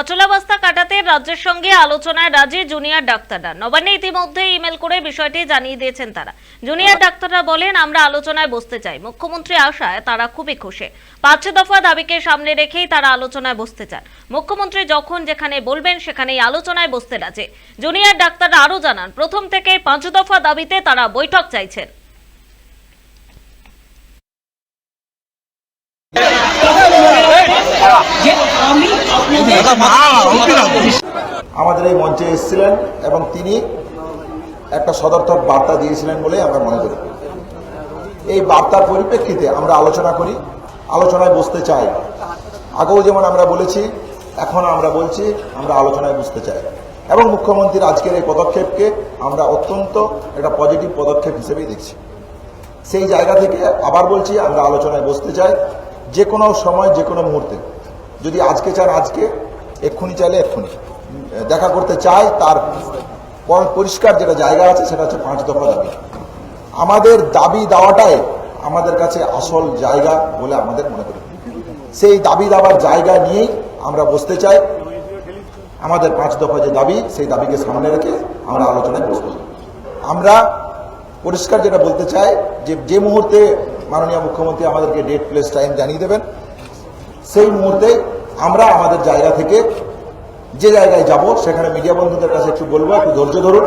অচলাবস্থা কাটাতে রাজ্যের সঙ্গে আলোচনায় রাজি জুনিয়র ডাক্তাররা। নবান্নে ইতিমধ্যে ইমেল করে বিষয়টি জানিয়ে দিয়েছেন তারা। জুনিয়র ডাক্তাররা বলেন, আমরা আলোচনায় বসতে চাই। মুখ্যমন্ত্রী আশায় তারা খুবই খুশি। পাঁচ দফা দাবিকে সামনে রেখেই তারা আলোচনায় বসতে চান। মুখ্যমন্ত্রী যখন যেখানে বলবেন, সেখানেই আলোচনায় বসতে রাজি। জুনিয়র ডাক্তাররা আরও জানান, প্রথম থেকেই পাঁচ দফা দাবিতে তারা বৈঠক চাইছেন। আমাদের এই মঞ্চে এসেছিলেন এবং তিনি একটা সদর্থক বার্তা দিয়েছিলেন বলে আমরা মনে করি। এই বার্তার পরিপ্রেক্ষিতে আমরা আলোচনা করি, আলোচনায় বসতে চাই। আগেও যেমন আমরা বলেছি, এখন আমরা বলছি, আমরা আলোচনায় বসতে চাই। এবং মুখ্যমন্ত্রীর আজকের এই পদক্ষেপকে আমরা অত্যন্ত একটা পজিটিভ পদক্ষেপ হিসেবেই দেখছি। সেই জায়গা থেকে আবার বলছি, আমরা আলোচনায় বসতে চাই। যে কোনো সময়, যে কোনো মুহূর্তে। যদি আজকে চান, আজকে, এক্ষুনি চাইলে এক্ষুনি। দেখা করতে চাই, তার পর- পরিষ্কার যেটা জায়গা আছে, সেটা হচ্ছে পাঁচ দফা দাবি। আমাদের দাবি দেওয়াটাই আমাদের কাছে আসল জায়গা বলে আমাদের মনে করি। সেই দাবি দেওয়ার জায়গা নিয়েই আমরা বসতে চাই। আমাদের পাঁচ দফা যে দাবি, সেই দাবিকে সামনে রেখে আমরা আলোচনায় বসবো। আমরা পরিষ্কার যেটা বলতে চাই, যে যে মুহূর্তে মাননীয় মুখ্যমন্ত্রী আমাদেরকে ডেট প্লেস টাইম জানিয়ে দেবেন সেই মুহূর্তে আমরা আমাদের জায়গা থেকে যে জায়গায় যাব সেখানে মিডিয়া বন্ধুদের কাছে একটু বলব একটু ধৈর্য ধরুন।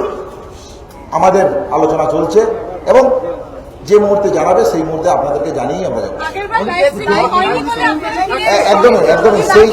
আমাদের আলোচনা চলছে এবং যে মুহূর্তে জানাবে সেই মুহূর্তে আপনাদেরকে জানিয়েই আমরা যাব। একদমই একদমই সেই